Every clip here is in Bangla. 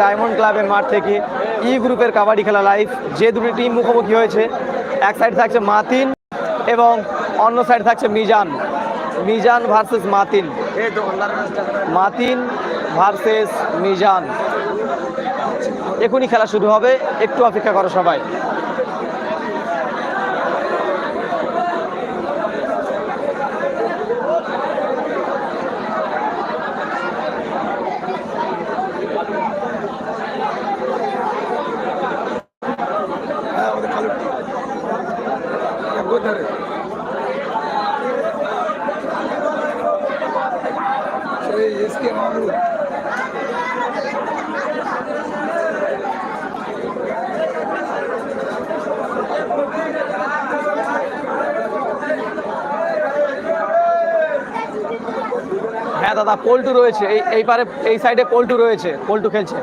ডায়মন্ড ক্লাবের মাঠ থেকে ই গ্রুপের কাবাডি খেলা লাইভ যে দুটি টিম মুখোমুখি হয়েছে, এক সাইড থাকছে মাতিন এবং অন্য সাইড থাকছে মিজান। মিজান ভার্সেস মাতিন। মাতিন ভার্সেস মিজান। এখনই খেলা শুরু হবে, একটু অপেক্ষা করো সবাই। হ্যাঁ দাদা, পল্টু রয়েছে। এই এই পারে এই সাইডে পল্টু রয়েছে। পল্টু খেলছে।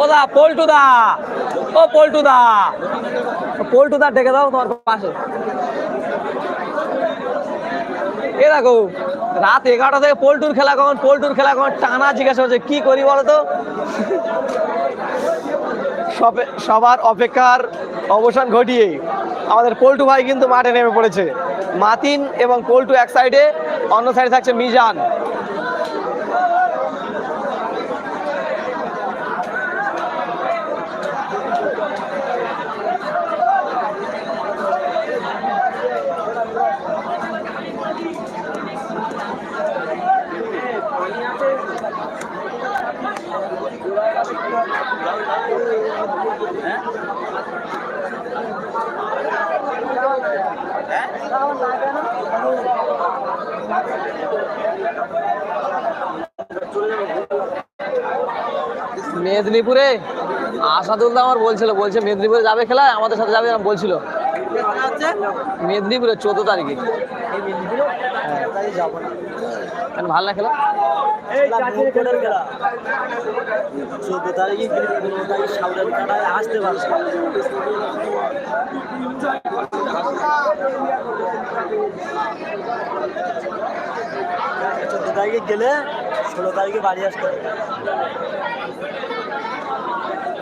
ও দা, পল্টু দা। ও পল্টু দা। পল্টু দা, ডেকে দাও তোমার পাশে। এ দেখো রাত এগারোটা থেকে পল্টুর খেলা কখন? পল্টুর খেলা কখন? টানা জিজ্ঞাসা করছে, কি করি বলতো? সবে- সবার অপেক্ষার অবসান ঘটিয়ে আমাদের পল্টু ভাই কিন্তু মাঠে নেমে পড়েছে। মাতিন এবং পল্টু এক সাইডে অন্য সাইডে থাকছে মিজান। মেদিনীপুরে? আসাদুল্লাহ আমার বলছিল বলছে মেদিনীপুরে যাবে খেলা আমাদের সাথে যাবে বলছিল। মেদিনীপুরে চোদ্দ তারিখে। ভালো না খেলা? চোদ্দ তারিখে আসতে পারছে চোদ্দ তারিখে গেলে ষোলো তারিখে বাড়ি আসতে হবে।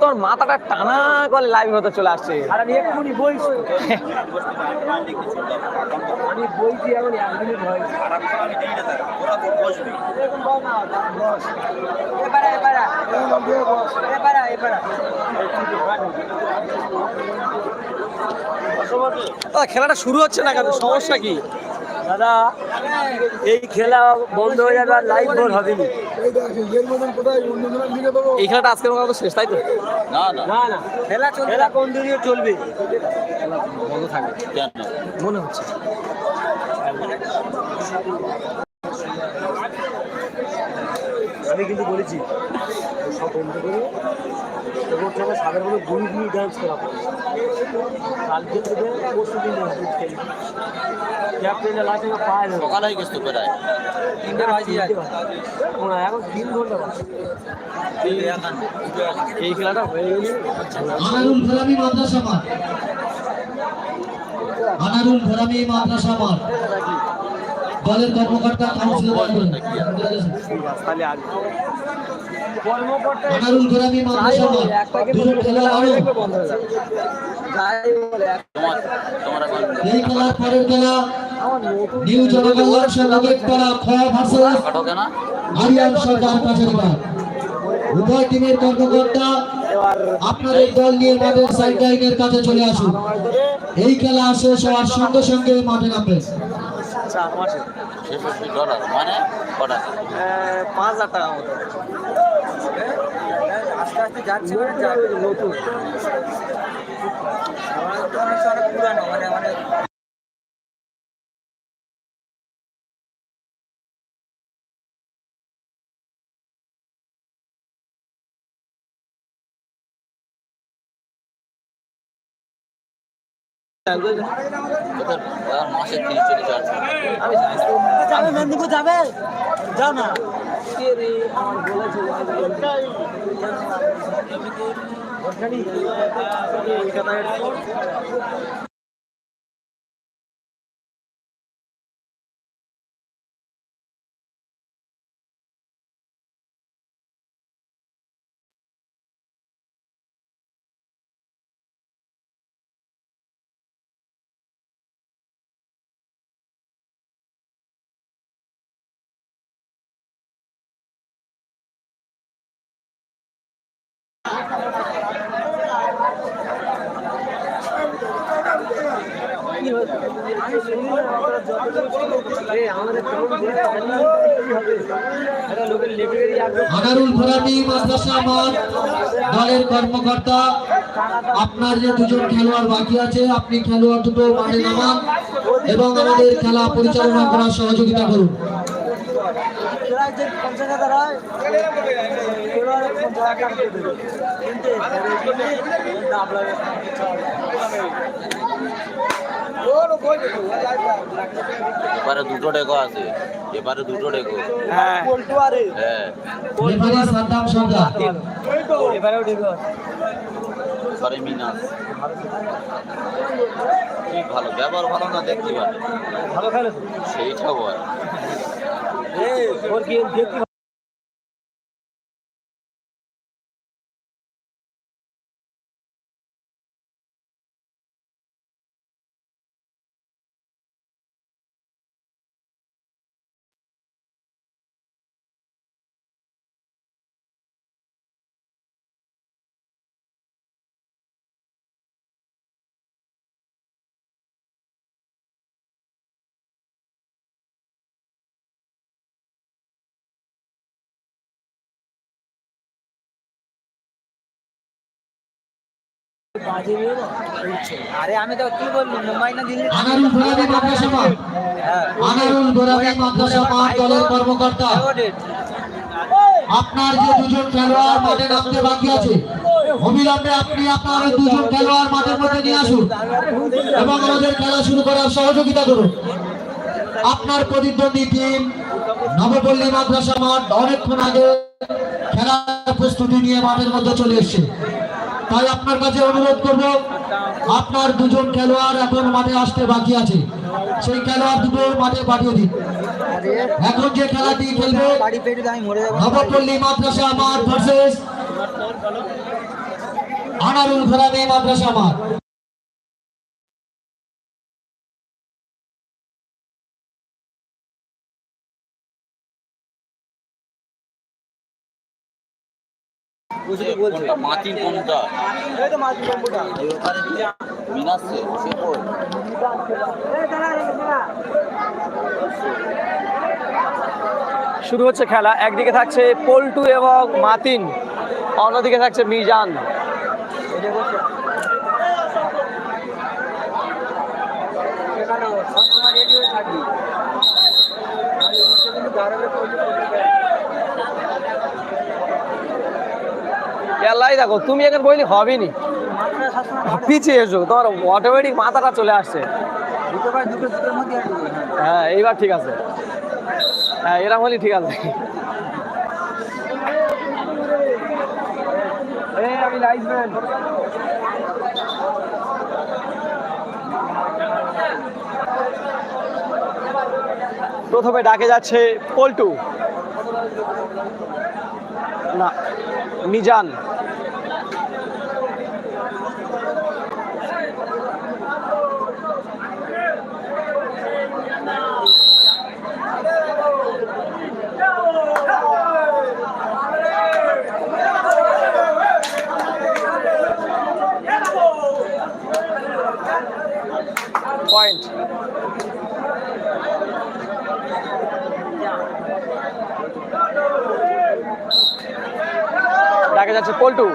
তোমার মাথাটা টানা করে লাইভ হতে চলে আসছে। আর আমি এক্ষুনি বইছি। আমি বইছি এখন এক মিনিট খেলাটা শুরু হচ্ছে না কেন? সমস্যা কি? দাদা এই খেলা বন্ধ হয়ে যাবে আর লাইভ বোর হবে না এই খেলাটা আজকের মতো শেষ তাই তো? না না। খেলা খেলা কোন দিকে চলবে? বন্ধ থাকবে। মনে হচ্ছে। আমি কিন্তু বলেছি সব বন্ধ করে এবং সাদের মধ্যে গুলি গুলি ডান্স করাবো কালকে থেকে পরশু দিন ক্যাপ্টেনের লাইসে পায় না সকালে গেছে তো প্রায় তিনটে বাজে এখন তিন ঘণ্টা এই খেলাটা হয়ে গেলে আনারুল ঘোরামি মাদ্রাসা মাঠ আনারুল ঘোরামি মাদ্রাসা মাঠ দলের কর্মকর্তা কাউন্সিলর তাহলে আগে খেলা হয়ে এই খেলার পরের খেলা নিউ জনকল্যাণ পাড়া খ ভার্সেস আরিয়ান সরকার কাছারিবাগ উভয় টিমের কর্মকর্তা আপনাদের দল নিয়ে মাঠের সাইড লাইনের কাছে চলে আসুন। এই খেলা শেষ হওয়ার সঙ্গে সঙ্গে মাঠে নামবেন চার মাসে ছেষট্টি ডলার? মানে কটা? পাঁচ হাজার টাকা মতো। আস্তে আস্তে যাচ্ছে নতুন পুরানো মানে মানে ওদের ওরা মাসে তিরিশ চল্লিশ হাজার যাবে মেদিনীপুর যাবে যাও না। আমি কলকাতা এয়ারপোর্ট মাদ্রাসা মাঠ দলের কর্মকর্তা। আপনার যে দুজন খেলোয়াড় বাকি আছে, আপনি খেলোয়াড় দুটো মাঠে নামান এবং আমাদের খেলা পরিচালনা করার সহযোগিতা করুন। এবারে দুটো ডেকো আছে। এবারে দুটো ডেকো হ্যাঁ। হ্যাঁ। সাদ্দাম সর্দার এবারেও ঠিক এবারে মিনাস। কি ভালো ব্যবহার ভালো না দেখতে ভালো ভালো খেলে সেইটা বল ওর কি দেখতে আরে আমি তো কি বললি মুম্বাই না দিল্লি? আনারুল মাদ্রাসা আনারুল মাদ্রাসা দলের কর্মকর্তা। আপনার যে দুজন খেলোয়াড় মাঠে নামতে বাকি আছে অবিলম্বে আপনি আপনার দুজন খেলোয়াড় মাঠের মধ্যে নিয়ে আসুন এবং আমাদের খেলা শুরু করার সহযোগিতা করুন। আপনার প্রতিদ্বন্দ্বী টিম নবপল্লী মাদ্রাসা মাঠ অনেকক্ষণ আগে খেলার প্রস্তুতি নিয়ে মাঠের মধ্যে চলে এসছে। তাই আপনার কাছে অনুরোধ করব, আপনার দুজন খেলোয়াড় এখন মাঠে আসতে বাকি আছে। সেই খেলোয়াড় দুটো মাঠে পাঠিয়ে দিন। এখন যে খেলাটি খেলবে নবপল্লী মাদ্রাসা আমার ভার্সেস আনারুল ঘোরামি মাদ্রাসা মাঠ। কোনটা কোনটা? মিনাস সে কই শুরু হচ্ছে খেলা। একদিকে থাকছে পল্টু এবং মাতিন অন্যদিকে থাকছে মিজান। খেলাই দেখো, তুমি এখন বইলে হবেই নি পিছিয়ে এসো, তোমার অটোমেটিক মাথাটা চলে আসছে। হ্যাঁ এইবার ঠিক আছে। হ্যাঁ এরকম হলেই ঠিক আছে। প্রথমে ডাকে যাচ্ছে পল্টু। না, মিজান। পয়েন্ট দেখা যাচ্ছে পল্টু।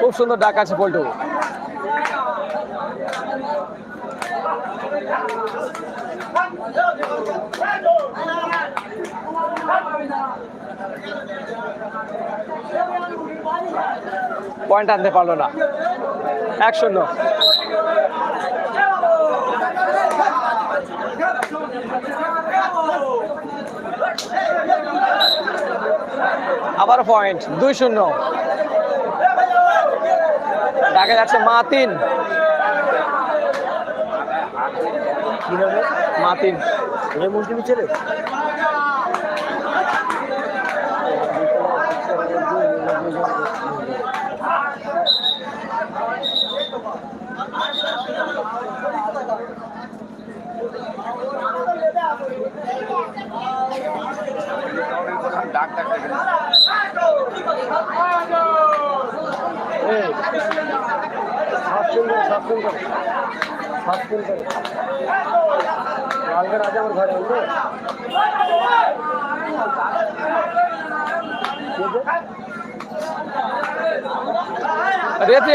খুব সুন্দর ডাক আছে পল্টু। পয়েন্ট আনতে পারল না। এক শূন্য। আবার পয়েন্ট দুই শূন্য। দেখা যাচ্ছে মাতিন কি মাতিন এটা মুসলিম ছেলে এই, সাতজন করে, সাতজন করে। সাতজন করে। কালকে রাতে আমার আসবে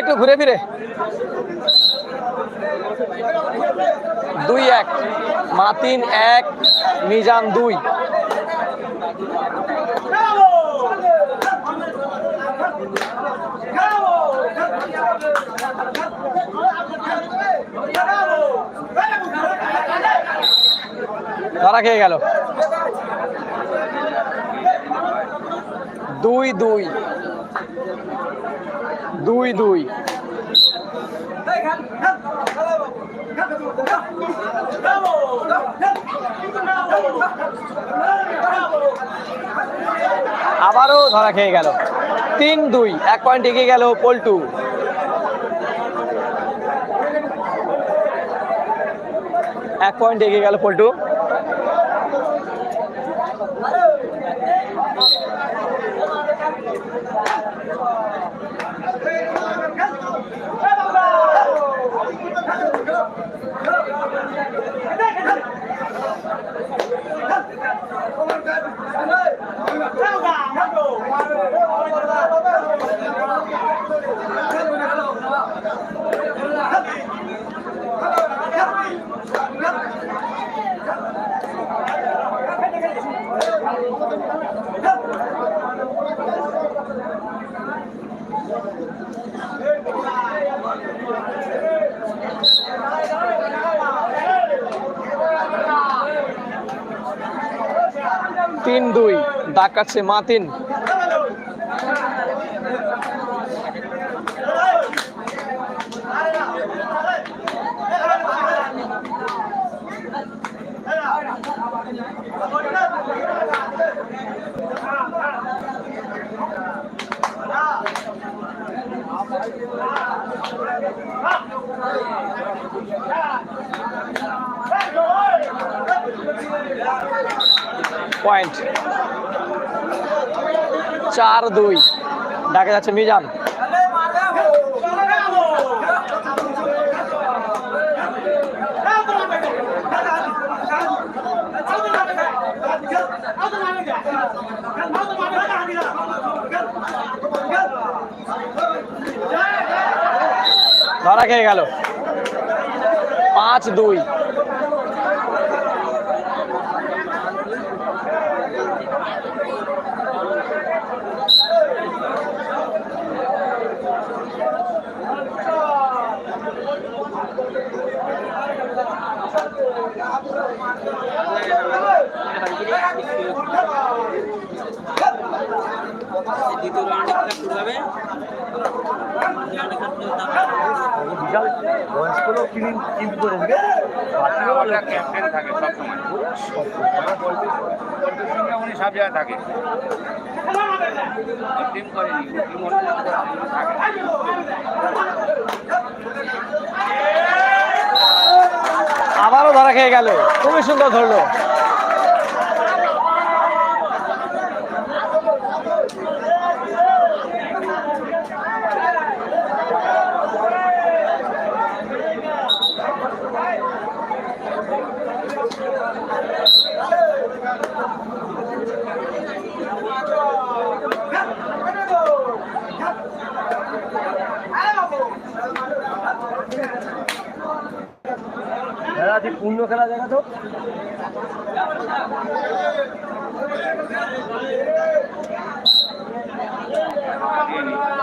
একটু ঘুরে ফিরে। দুই এক মাতিন এক মিজান দুই। ধরা খেয়ে গেল। দুই দুই। দুই দুই। আবারও ধরা খেয়ে গেল। তিন, দুই। এক পয়েন্ট এগিয়ে গেল পল্টু। এক পয়েন্ট এগিয়ে গেল পল্টু। Let's go. তিন দুই। দাগ কাটছে মাতিন পয়েন্ট। চার দুই। দেখা যাচ্ছে মিজান। ধরা খেয়ে গেল। পাঁচ দুই। কিনে করে দেবে ক্যাপ্টেন থাকে সবসময়। উনি সব জায়গায় থাকে টিম করেনি টিম থাকে। আবারও ধরা খেয়ে গেল। খুবই সুন্দর ধরলো। হ্যাঁ খেলা তুই পূর্ণ খেলা দেখা তো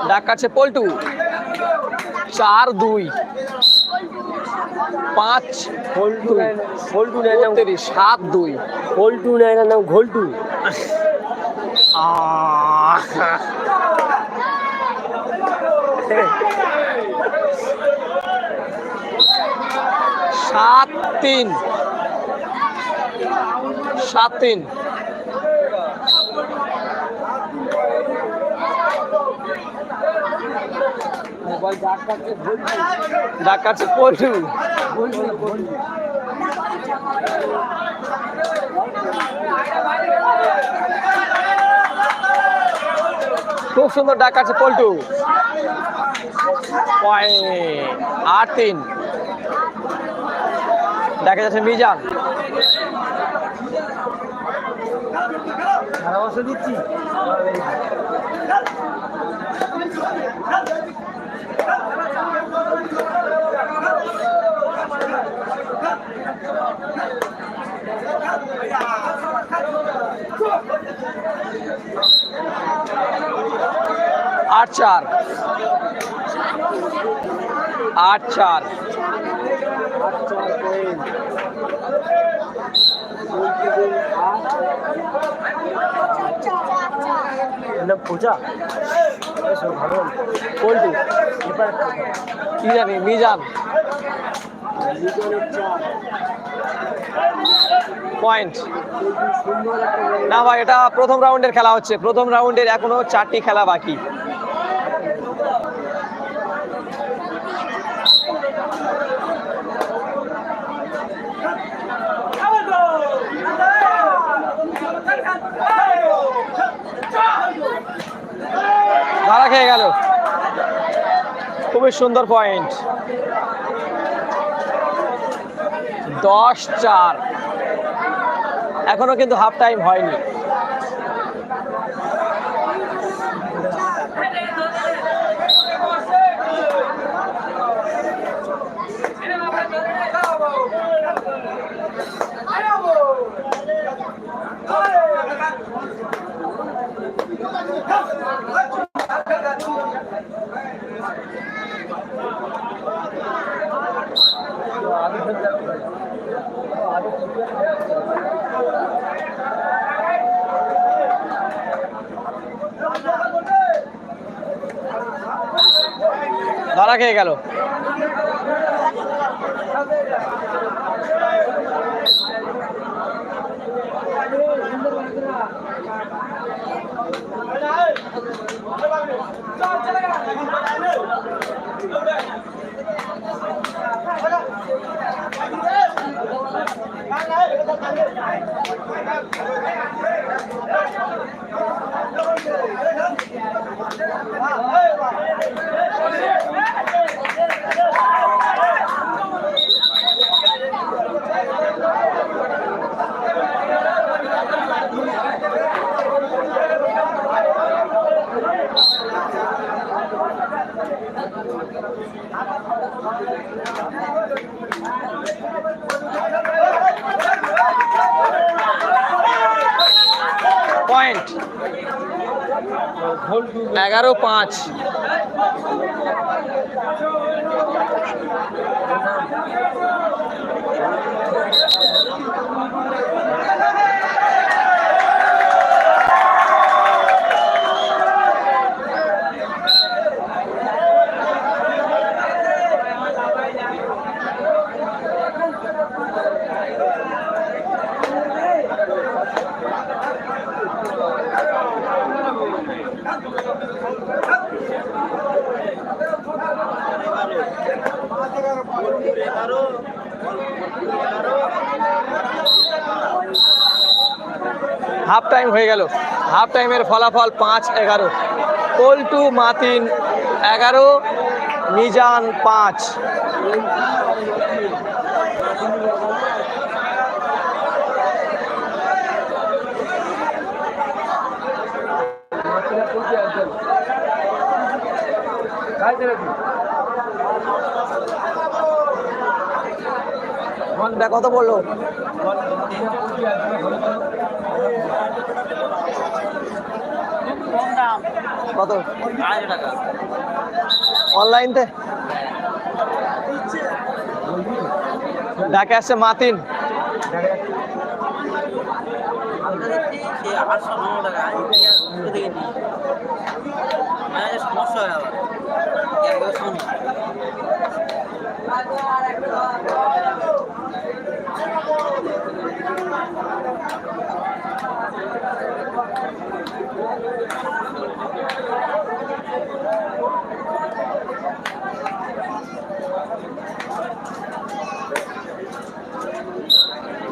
ডাক কাটছে পল্টু। চার দুই। পাঁচ। ফল্টু ফল্টু নেয় সাত দুই। ফল্টু নেয় নাম ঘোলটু। আহ। সাত তিন। সাত তিন। খুব সুন্দর ডাক কাটছে পল্টু। পয়েন্ট। আট তিন। দেখা যাচ্ছে মিজান। দিচ্ছি আট চার। আট চার। নাম পূজা? ভালো পল্টু, এবার মিজান। পয়েন্ট না ভাই, এটা প্রথম রাউন্ডের খেলা হচ্ছে। প্রথম রাউন্ডের এখনও চারটি খেলা বাকি। ধরা খেয়ে গেল। খুবই সুন্দর পয়েন্ট দশ চার। এখনও কিন্তু হাফ টাইম হয়নি। ধরা খেয়ে গেল পয়েন্ট এগারো পাঁচ। টাইম হয়ে গেল। হাফ টাইমের ফলাফল পাঁচ এগারো। পল্টু মাতিন এগারো মিজান পাঁচ। এটা কত পড়ল কত? অনলাইনতে ডাকে আসছে মাতিন। সমস্যা হয় আবার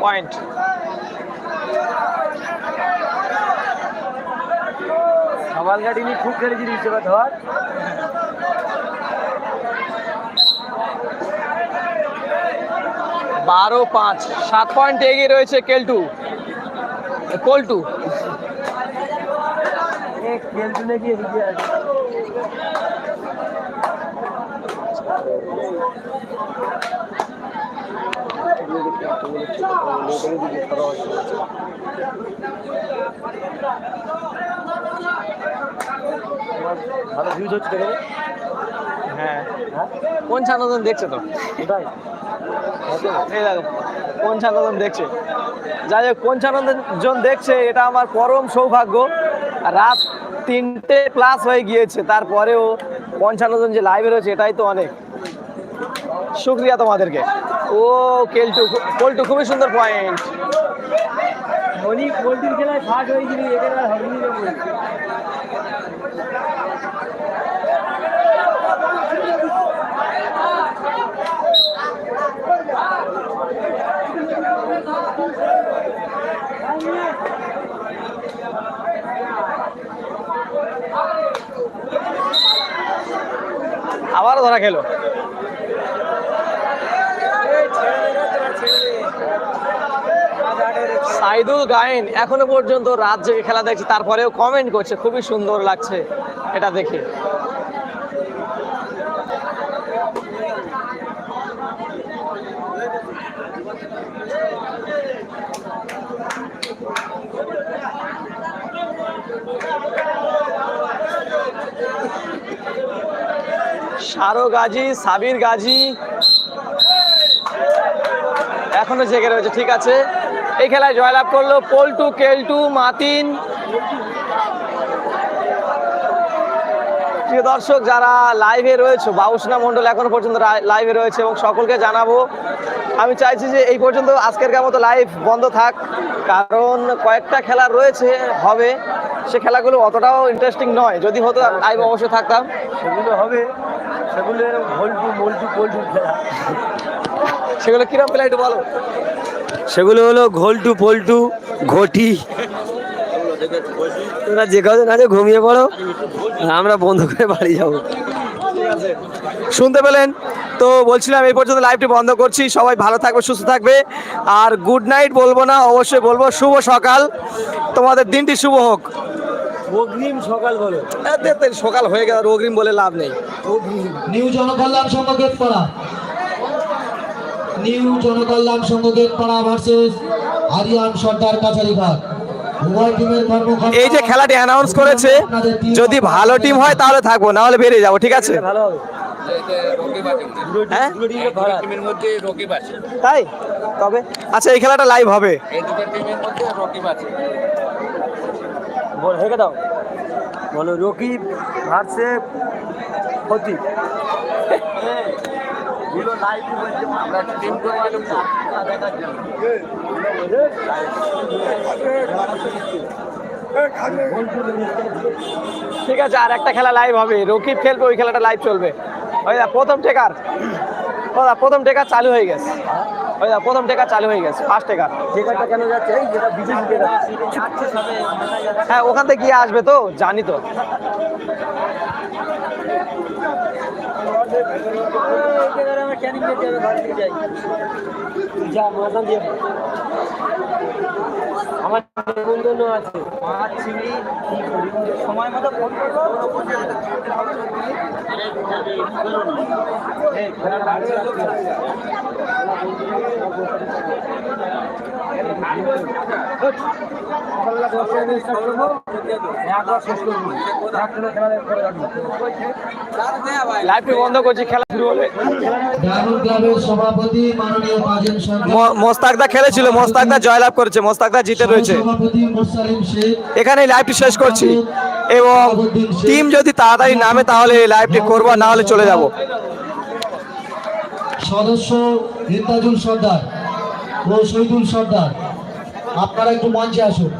পয়েন্ট সবাল গাড়ি নিয়ে খুব খেলেছি এবার ধর। বারো পাঁচ সাত পয়েন্ট এগিয়ে রয়েছে কেলটু। কোল্টু। খেলতে নাকি এদিকে আছে। ভালো ভিউজ হচ্ছে দেখে। হ্যাঁ। কোন ছানদন দেখছে তো? কোথায়? এই দেখো কোন ছানদন দেখছে? যাই হোক কোন ছানদন দেখছে এটা আমার পরম সৌভাগ্য। রাত তিনটে প্লাস হয়ে গিয়েছে তারপরেও পঞ্চান্নজন যে লাইভে রয়েছে এটাই তো অনেক। শুক্রিয়া তোমাদেরকে। ও কেলটু কোল্টু খুবই সুন্দর পয়েন্ট অনেক পোল্ট্রির খেলায় ফার্স্ট হয়েছিল এখানে আর হয়নি রে বলছি। আবারও ধরা খেলো সাইদুল গায়েন এখনও পর্যন্ত রাত জেগে খেলা দেখছি, তারপরেও কমেন্ট করছে, খুবই সুন্দর লাগছে এটা দেখে। সারো গাজী, সাবির গাজী এখনও জেগে রয়েছে, ঠিক আছে। এই খেলায় জয়লাভ করল পল্টু কেলটু মাতিন। প্রিয় দর্শক যারা লাইভে রয়েছে বাউসনা মণ্ডল এখনও পর্যন্ত লাইভে রয়েছে এবং সকলকে জানাব আমি চাইছি যে এই পর্যন্ত আজকের মতো লাইভ বন্ধ থাক কারণ কয়েকটা খেলা রয়েছে হবে। সে খেলাগুলো অতটাও ইন্টারেস্টিং নয়। যদি হতো লাইভ অবশ্যই থাকতাম। সেগুলো হবে। সেগুলো মোল্টু পোল্টু খেলা। সেগুলো কিরম পেলে একটু বলো। সেগুলো হলো ঘোলটু পোল্টু ঘটি। তোমরা যে কাজে না ঘুমিয়ে পড়ো আমরা বন্ধ করে বাড়ি যাব। শুনতে পেলেন? তো বলছিলাম এই পর্যন্ত লাইভটি বন্ধ করছি। সবাই ভালো থাকবে সুস্থ থাকবে। আর গুড নাইট বলব না অবশ্যই বলব শুভ সকাল। তোমাদের দিনটি শুভ হোক। অগ্রিম সকাল বলো। সকাল হয়ে গেল অগ্রিম বলে লাভ নেই। New Janakalyan Getpara new Janakalyan Sangha Getpara versus Aryan Sardar Kacharighat এই যে খেলাটি অ্যানাউন্স করেছে যদি ভালো টিম হয় তাহলে থাকব না হলে বেরিয়ে যাব ঠিক আছে? ভালো হবে। হ্যাঁ? তাই? তবে? আচ্ছা এই খেলাটা লাইভ হবে। এই দুটো টিমের মধ্যে রকিব আছে বল হেঁকে দাও। বলো রকিব ভার্সে আমরা টিম করে গেলাম দেখার জন্য ঠিক আছে আর একটা খেলা লাইভ হবে। রকিব খেলবে ওই খেলাটা লাইভ চলবে। ওই দা প্রথম টেকার। ও দা প্রথম টেকার চালু হয়ে গেছে। ওই দা প্রথম টেকার চালু হয়ে গেছে ফার্স্ট টেকার। যেখানটা কেন যাচ্ছে? এই যেটা কে হ্যাঁ ওখান থেকে গিয়ে আসবে তো জানি তো। আমরা ক্যানিং যেতে হবে ঘর থেকে যাই। যা মাথা দিয়ে আমার বন্ধু আছে। মাছ চিংড়ি সময় মতো ফোন করব। লাইভটি বন্ধ করছি খেলা শুরু হলে। সভাপতি মাননীয় মোস্তাকদা খেলেছিল মোস্তাকদা জয়লাভ করেছে মোস্তাকদা জিতে রয়েছে। শেখ এখানে লাইভটি শেষ করছি। এবং টিম যদি তাড়াতাড়ি নামে তাহলে এই লাইভটি করব না হলে চলে যাব। সদস্য নেতাজুল সর্দার ও শহীদুল সর্দার আপনারা একটু মঞ্চে আসুন।